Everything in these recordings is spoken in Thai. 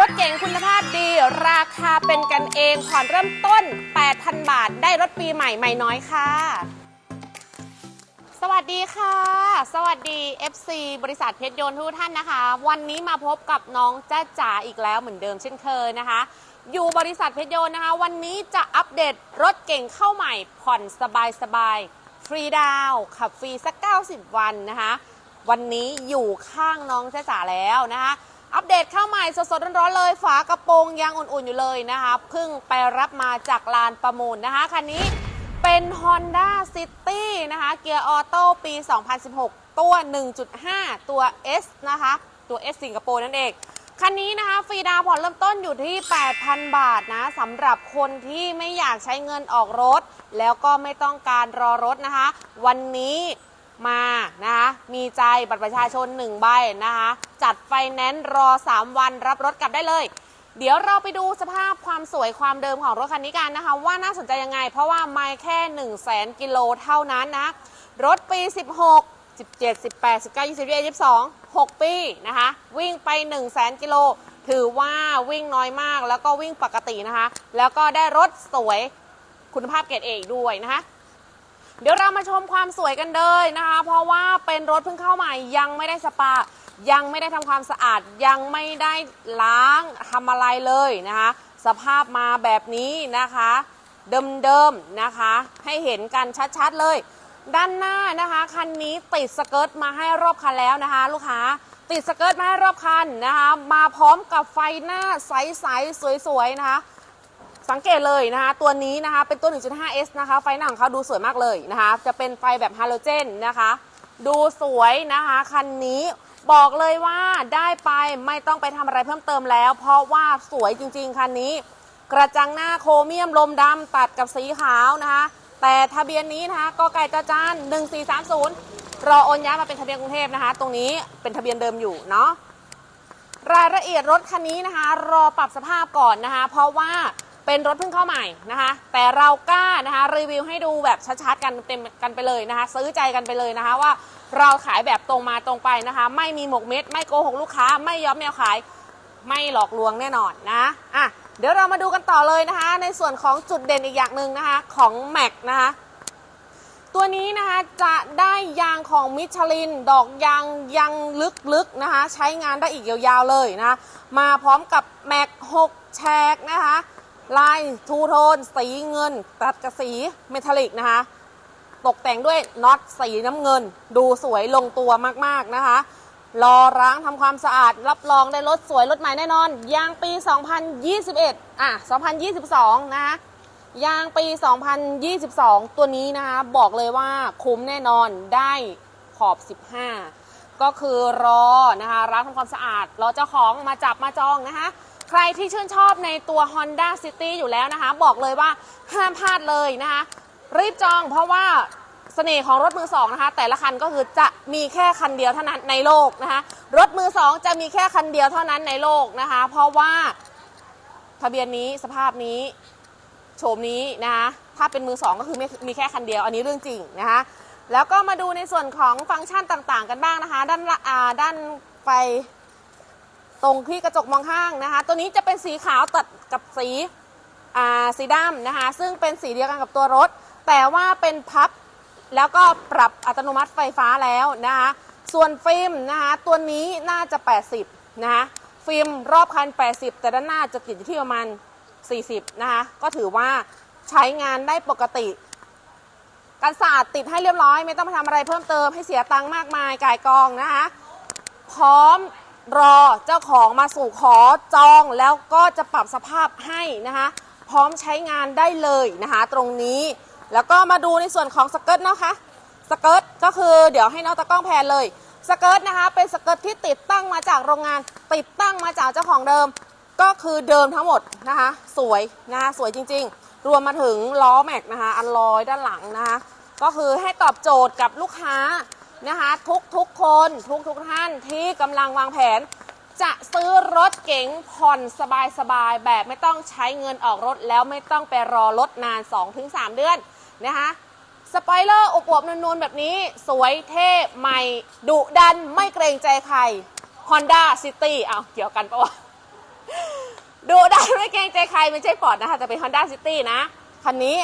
รถเก๋งคุณภาพดี ราคาเป็นกันเองผ่อนเริ่มต้น 8,000 บาท ได้รถปีใหม่ใหม่น้อยค่ะ สวัสดีค่ะ สวัสดี FC บริษัทเพชรยนต์ทุกท่านนะคะ วันนี้มาพบกับน้องจ้าจ๋าอีกแล้วเหมือนเดิมเช่นเคยนะคะ อยู่บริษัทเพชรยนต์นะคะ วันนี้จะอัปเดตรถเก่งเข้าใหม่ ผ่อนสบายสบายฟรีดาวขับฟรีสัก 90 วันนะคะ วันนี้อยู่ข้างน้องจ้าจ๋าแล้วนะคะ อัปเดตเข้าใหม่สดๆร้อนๆเลย ฝากระโปรงยังอุ่นๆอยู่เลยนะคะเพิ่งไปรับมาจากลานประมูลนะคะคันนี้เป็น Honda City นะคะเกียร์ออโต้ปี 2016 ตัว 1.5 ตัว S นะคะตัว S สิงคโปร์นั่นเอง คันนี้นะคะฟรีดาวน์ผ่อนเริ่มต้นอยู่ที่ 8,000 บาทนะสำหรับคนที่ไม่อยากใช้เงินออกรถ แล้วก็ไม่ต้องการรอรถนะคะ วันนี้ มานะคะมีใจบัตรประชาชน1ใบนะคะจัดไฟแนนซ์รอ 3 วันรับรถกลับได้เลย เดี๋ยวเราไปดูสภาพความสวยความเดิมของรถคันนี้กันนะคะ ว่าน่าสนใจยังไง เพราะว่าไม่แค่1 0 0 0 0แกิโลเท่านั้นนะ รถปี 16 17 18 19 20 21 22 6 ปีนะคะ วิ่งไป 1 0 0 0 0แกิโลถือว่าวิ่งน้อยมากแล้วก็วิ่งปกตินะคะ แล้วก็ได้รถสวยคุณภาพเกรดเอกด้วยนะคะ เดี๋ยวเรามาชมความสวยกันเลยนะคะ เพราะว่าเป็นรถเพิ่งเข้าใหม่ยังไม่ได้สปา ยังไม่ได้ทำความสะอาด ยังไม่ได้ล้างทำอะไรเลยนะคะ สภาพมาแบบนี้นะคะ เดิมๆนะคะ ให้เห็นกันชัดๆเลย ด้านหน้านะคะคันนี้ติดสเกิร์ตมาให้รอบคันแล้วนะคะ ลูกค้าติดสเกิร์ตมาให้รอบคันนะคะ มาพร้อมกับไฟหน้าใสๆสวยๆนะคะ สังเกตเลยนะคะตัวนี้นะคะเป็นตัว 1.5S นะคะไฟหน้าของเขาดูสวยมากเลยนะคะจะเป็นไฟแบบฮาโลเจนนะคะดูสวยนะคะคันนี้บอกเลยว่าได้ไปไม่ต้องไปทำอะไรเพิ่มเติมแล้ว เพราะว่าสวยจริงๆคันนี้ กระจังหน้าโครเมียมลมดำตัดกับสีขาวนะคะแต่ทะเบียนนี้นะคะกไก่จอจาน1430 รอโอนย้ายมาเป็นทะเบียนกรุงเทพนะคะ ตรงนี้เป็นทะเบียนเดิมอยู่เนาะรายละเอียดรถคันนี้นะคะ รอปรับสภาพก่อนนะคะ เพราะว่า เป็นรถเพิ่งเข้าใหม่นะคะ แต่เรากล้านะคะรีวิวให้ดูแบบชัดๆกันเต็มกันไปเลยนะคะ ซื้อใจกันไปเลยนะคะว่าเราขายแบบตรงมาตรงไปนะคะ ไม่มีหมกเม็ด ไม่โกหกลูกค้า ไม่ย้อมแมวขาย ไม่หลอกลวงแน่นอนนะอะเดี๋ยวเรามาดูกันต่อเลยนะคะ ในส่วนของจุดเด่นอีกอย่างหนึ่งนะคะของ Mac นะคะตัวนี้นะคะจะได้ยางของมิชลิน ดอกยางยังลึกๆนะคะ ใช้งานได้อีกยาวๆเลยนะะมาพร้อมกับแม็ก6แฉกนะคะ ลายทูโทน สีเงิน ตัดกับสีเมทัลลิกนะคะ ตกแต่งด้วยน็อตสีน้ำเงิน ดูสวยลงตัวมากๆนะคะ รอร้างทำความสะอาด รับรองได้รถสวยรถใหม่แน่นอน ยางปี 2021 อะ 2022 นะคะยางปี 2022 ตัวนี้นะคะ บอกเลยว่าคุ้มแน่นอนได้ขอบ 15 ก็คือรอนะคะร้านทำความสะอาด รอเจ้าของมาจับมาจองนะคะ ใครที่ชื่นชอบในตัว Honda City อยู่แล้วนะคะ บอกเลยว่าห้ามพลาดเลยนะคะ รีบจองเพราะว่าเสน่ห์ของรถมือสองนะคะ แต่ละคันก็คือจะมีแค่คันเดียวเท่านั้นในโลกนะคะ รถมือสองจะมีแค่คันเดียวเท่านั้นในโลกนะคะ เพราะว่าทะเบียนนี้สภาพนี้โฉมนี้นะคะถ้าเป็นมือสองก็คือม,มีแค่คันเดียวอันนี้เรื่องจริงนะคะแล้วก็มาดูในส่วนของฟังก์ชันต่างๆ กันบ้างนะคะ ด้านด้านไฟ ตรงที่กระจกมองข้างนะคะ ตัวนี้จะเป็นสีขาวตัดกับสีสีดำนะคะ ซึ่งเป็นสีเดียวกันกับตัวรถ แต่ว่าเป็นพับแล้วก็ปรับอัตโนมัติไฟฟ้าแล้วนะคะ ส่วนฟิล์มนะคะตัวนี้น่าจะ 80 นะคะ ฟิล์มรอบคัน 80 แต่ด้านหน้าจะติดอยู่ที่ประมาณ 40 นะคะ ก็ถือว่าใช้งานได้ปกติกันศาสตร์ติดให้เรียบร้อย ไม่ต้องมาทำอะไรเพิ่มเติมให้เสียตังค์มากมายก่ายกองนะคะ พร้อม รอเจ้าของมาสู่ขอจองแล้วก็จะปรับสภาพให้นะคะ พร้อมใช้งานได้เลยนะคะตรงนี้ แล้วก็มาดูในส่วนของสเกิร์ตนะคะสเกิร์ตก็คือเดี๋ยวให้น้องตะก้องแพนเลยสเกิร์ตนะคะเป็นสเกิร์ตที่ติดตั้งมาจากโรงงาน ติดตั้งมาจากเจ้าของเดิม ก็คือเดิมทั้งหมดนะคะ สวยนะคะสวยจริง ๆ รวมมาถึงล้อแม็กนะคะอันลอยด้านหลังนะคะก็คือให้ตอบโจทย์กับลูกค้า นะคะทุกทุกๆคนทุกทุกๆท่านที่กำลังวางแผน จะซื้อรถเก๋งผ่อนสบายๆแบบไม่ต้องใช้เงินออกรถแล้วไม่ต้องไปรอรถนาน 2-3 เดือนนะคะสปอยเลอร์อบอวบๆนูนๆแบบนี้สวยเท่ใหม่ดุดันไม่เกรงใจใคร Honda City เอาเกี่ยวกันปะวะดูได้ไม่เกรงใจใครไม่ใช่ฟอร์ดนะคะแต่เป็น Honda City นะ คันนี้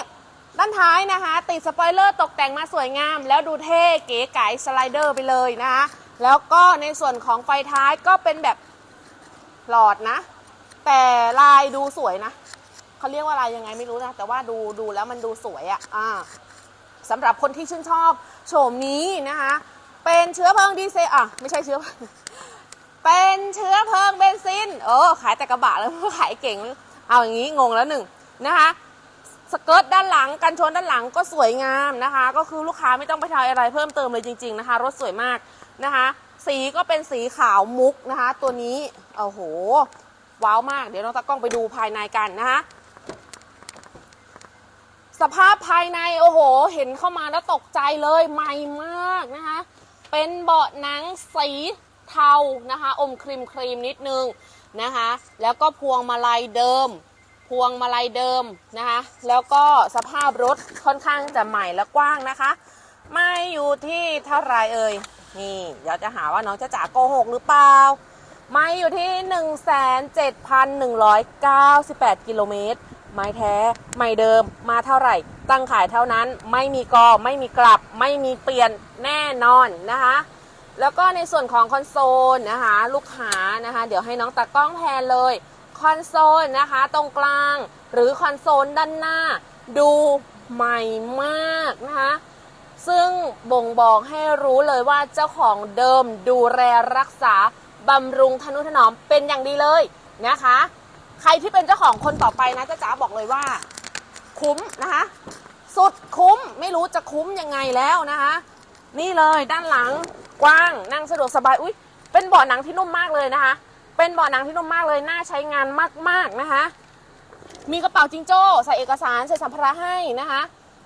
ด้านท้ายนะคะ ติดสปอยเลอร์ตกแต่งมาสวยงาม แล้วดูเท่เก๋ไก๋สไลเดอร์ไปเลยนะคะแล้วก็ในส่วนของไฟท้ายก็เป็นแบบหลอดนะ แต่ลายดูสวยนะเขาเรียกว่าลายยังไงไม่รู้นะ แต่ว่าดูดูแล้วมันดูสวยอะอ่าสำหรับคนที่ชื่นชอบโฉมนี้นะคะ เป็นเชื้อเพลิงดีเซลอะไม่ใช่เชื้อเป็นเชื้อเพลิงเบนซินเออขายแต่กระบะแล้วขายเก่งเอาอย่างนี้งงแล้วหนึ่งนะคะ สเกิร์ตด้านหลังกันชนด้านหลังก็สวยงามนะคะ ก็คือลูกค้าไม่ต้องไปทายอะไรเพิ่มเติมเลยจริง ๆนะคะ รถสวยมากนะคะ สีก็เป็นสีขาวมุกนะคะ ตัวนี้โอ้โห ว้าวมาก เดี๋ยวน้องตากล้องไปดูภายในกันนะคะสภาพภายในโอ้โห เห็นเข้ามาแล้วตกใจเลยใหม่มากนะคะ เป็นเบาะหนังสีเทานะคะ อมครีมครีมนิดนึงนะคะ แล้วก็พวงมาลัยเดิม พวงมาลัยเดิมนะคะ แล้วก็สภาพรถค่อนข้างจะใหม่และกว้างนะคะ ไม่อยู่ที่เท่าไรเอ่ย นี่เดี๋ยวจะหาว่าน้องจะจ๋าโกหกหรือเปล่า ไม่อยู่ที่ 1,7,198 กิโลเมตร ไม้แท้ ไม่เดิม มาเท่าไหร่ ตั้งขายเท่านั้น ไม่มีกอ ไม่มีกลับ ไม่มีเปลี่ยนแน่นอนนะคะแล้วก็ในส่วนของคอนโซลนะคะ ลูกค้านะคะ เดี๋ยวให้น้องตากล้องแทนเลย คอนโซลนะคะ ตรงกลางหรือคอนโซลด้านหน้า ดูใหม่มากนะคะ ซึ่งบ่งบอกให้รู้เลยว่าเจ้าของเดิมดูแลรักษาบำรุงทนุถนอมเป็นอย่างดีเลยนะคะ ใครที่เป็นเจ้าของคนต่อไปนะจ้าจ๋าบอกเลยว่า คุ้มนะคะ สุดคุ้มไม่รู้จะคุ้มยังไงแล้วนะคะ นี่เลยด้านหลังกว้างนั่งสะดวกสบายอุ้ยเป็นเบาะหนังที่นุ่มมากเลยนะคะ เป็นเบาะหนังที่นุ่มมากเลย น่าใช้งานมากๆนะคะ มีกระเป๋าจิงโจ้ใส่เอกสารใส่สัมภาระให้นะคะ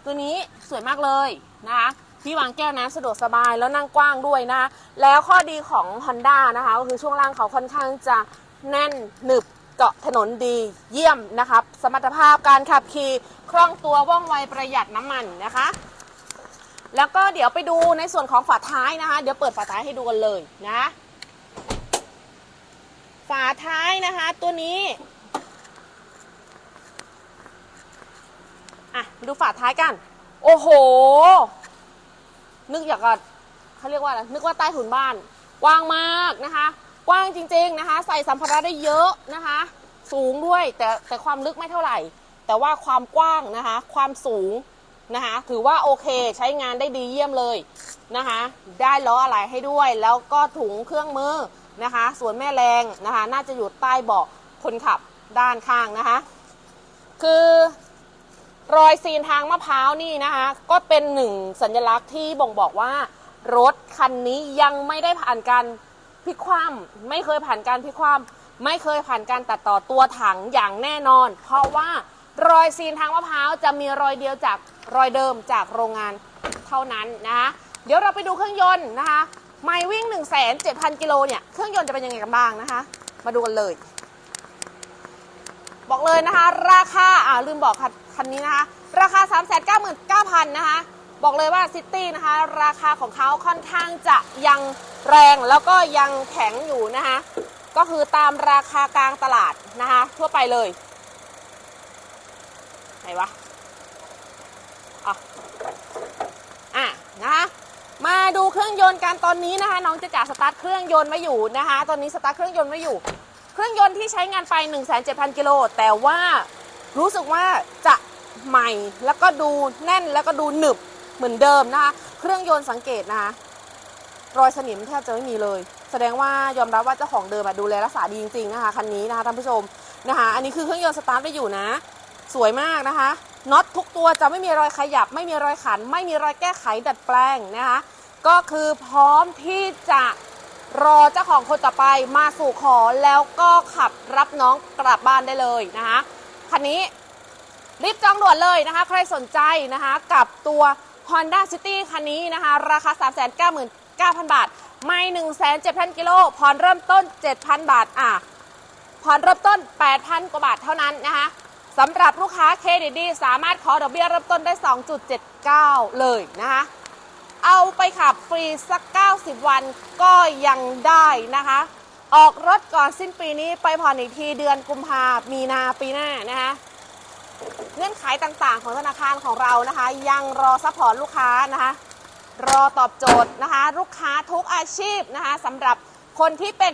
ตัวนี้สวยมากเลยนะคะที่วางแก้วน้ำสะดวกสบายแล้วนั่งกว้างด้วยนะคะแล้วข้อดีของ Honda นะคะก็คือช่วงล่างเขาค่อนข้างจะแน่นหนึบเกาะถนนดีเยี่ยมนะครับ สมรรถภาพการขับขี่คล่องตัวว่องไวประหยัดน้ำมันนะคะ แล้วก็เดี๋ยวไปดูในส่วนของฝาท้ายนะคะ เดี๋ยวเปิดฝาท้ายให้ดูกันเลยนะ ฝาท้ายนะคะ ตัวนี้อะมาดูฝาท้ายกัน โอ้โห นึกอยากกับเขาเรียกว่าอะไรนึกว่าใต้ถุนบ้าน กว้างมากนะคะ กว้างจริง ๆนะคะ ใส่สัมภาระได้เยอะนะคะ สูงด้วยแต่แต่ความลึกไม่เท่าไหร่ แต่ว่าความกว้างนะคะ ความสูงนะคะ ถือว่าโอเคใช้งานได้ดีเยี่ยมเลยนะคะ ได้ล้ออะไรให้ด้วย แล้วก็ถุงเครื่องมือ นะคะ ส่วนแม่แรงนะคะ น่าจะอยู่ใต้เบาะคนขับด้านข้างนะคะ คือรอยซีนทางมะพร้าวนี่นะคะ ก็เป็นหนึ่งสัญลักษณ์ที่บ่งบอกว่ารถคันนี้ยังไม่ได้ผ่านการพลิกคว่ำไม่เคยผ่านการพลิกคว่ำไม่เคยผ่านการตัดต่อตัวถังอย่างแน่นอน เพราะว่ารอยซีนทางมะพร้าวจะมีรอยเดียวจากรอยเดิมจากโรงงานเท่านั้นนะคะเดี๋ยวเราไปดูเครื่องยนต์นะคะ ไม่วิ่ง 1 7 0 0 0 กิโลเนี่ย เครื่องยนต์จะเป็นยังไงกันบ้างนะคะ มาดูกันเลย บอกเลยนะคะ ราคา อ่าลืมบอกคันนนี้นะคะ ราคา 3 9 9 0 0 0 นะคะ บอกเลยว่าซิตี้นะคะ ราคาของเขาค่อนข้างจะยังแรงแล้วก็ยังแข็งอยู่นะคะ ก็คือตามราคากลางตลาดนะคะ ทั่วไปเลย ไหนวะ อะ อะนะคะ มาดูเครื่องยนต์กันตอนนี้นะคะ น้องจะจ่าสตาร์ทเครื่องยนต์ไว้อยู่นะคะ ตอนนี้สตาร์ทเครื่องยนต์ไว้อยู่ เครื่องยนต์ที่ใช้งานไป 17,000กิโลแต่ว่ารู้สึกว่าจะใหม่แล้วก็ดูแน่นแล้วก็ดูหนึบเหมือนเดิมนะคะ เครื่องยนต์สังเกตนะคะรอยสนิมแทบจะไม่มีเลย แสดงว่ายอมรับว่าเจ้าของเดิมดูแลรักษาดีจริงๆนะคะคันนี้นะคะท่านผู้ชมนะคะ อันนี้คือเครื่องยนต์สตาร์ทได้อยู่นะ สวยมากนะคะ น็อตทุกตัวจะไม่มีรอยขยับ ไม่มีรอยขัน ไม่มีรอยแก้ไขดัดแปลงนะคะก็คือพร้อมที่จะรอเจ้าของคนต่อไปมาสู่ขอแล้วก็ขับรับน้องกลับบ้านได้เลยนะคะคันนี้รีบจองด่วนเลยนะคะ ใครสนใจนะคะกับตัว Honda City คันนี้นะคะ ราคา 399,000 บาท ไม่1,700กิโลผ่อนเริ่มต้น 7,000 บาทอะผ่อนเริ่มต้น 8,000 กว่าบาทเท่านั้นนะคะ สำหรับลูกค้าเครดิตดีสามารถขอดอกเบี้ยเริ่มต้นได้ 2.79 เลยนะคะ เอาไปขับฟรีสัก 90 วันก็ยังได้นะคะ ออกรถก่อนสิ้นปีนี้ไปผ่อนอีกทีเดือนกุมภามีนาปีหน้านะคะเงื่อนไขต่างๆ ของธนาคารของเรานะคะ ยังรอซัพพอร์ตลูกค้านะคะ รอตอบโจทย์นะคะ ลูกค้าทุกอาชีพนะคะสำหรับคนที่เป็น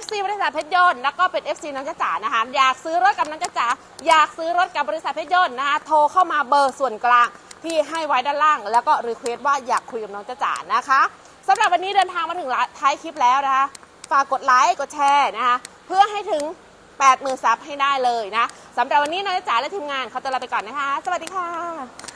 FC บริษัทเพชรยนต์แล้วก็เป็น FC น้องจ๊ะจ๋านะคะอยากซื้อรถกับน้องจ๊ะจ๋าอยากซื้อรถกับบริษัทเพชรยนต์นะคะโทรเข้ามาเบอร์ส่วนกลางที่ให้ไว้ด้านล่าง แล้วก็รีเควสว่าอยากคุยกับน้องจ๊ะจ๋านะคะสำหรับวันนี้เดินทางมาถึงท้ายคลิปแล้วนะคะฝากกดไลค์กดแชร์นะคะเพื่อให้ถึง 80,000ซับให้ได้เลยนะสำหรับวันนี้น้องจ๊ะจ๋าและทีมงานเขาจะลาไปก่อนนะคะ สวัสดีค่ะ